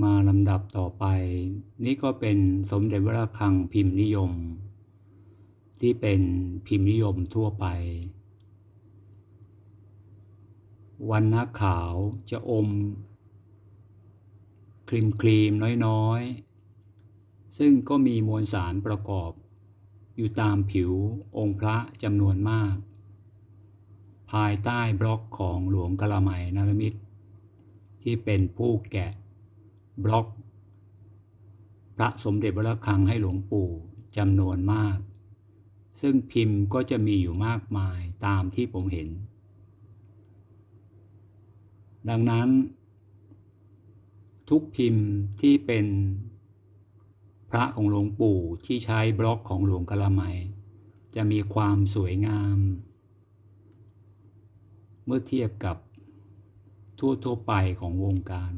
มาลำดับต่อไป นี่ก็เป็นสมเด็จพระระฆังพิมพ์นิยม ที่เป็นพิมพ์นิยมทั่วไป วันนะขาวจะอม ครีมครีมๆน้อยๆ ซึ่งก็มีมวลสารประกอบ อยู่ตามผิวองค์พระจำนวนมาก ภายใต้บล็อกของหลวงกะละไมนารมิตรที่เป็นผู้แกะ บล็อก พระสมเด็จพระคังให้หลวงปู่จำนวนมาก ซึ่งพิมพ์ก็จะมีอยู่มากมายตามที่ผมเห็น ดังนั้น ทุกพิมพ์ที่เป็นพระของหลวงปู่ที่ใช้บล็อกของหลวงกะละไมจะมีความสวยงาม เมื่อเทียบกับทั่วๆไปของวงการ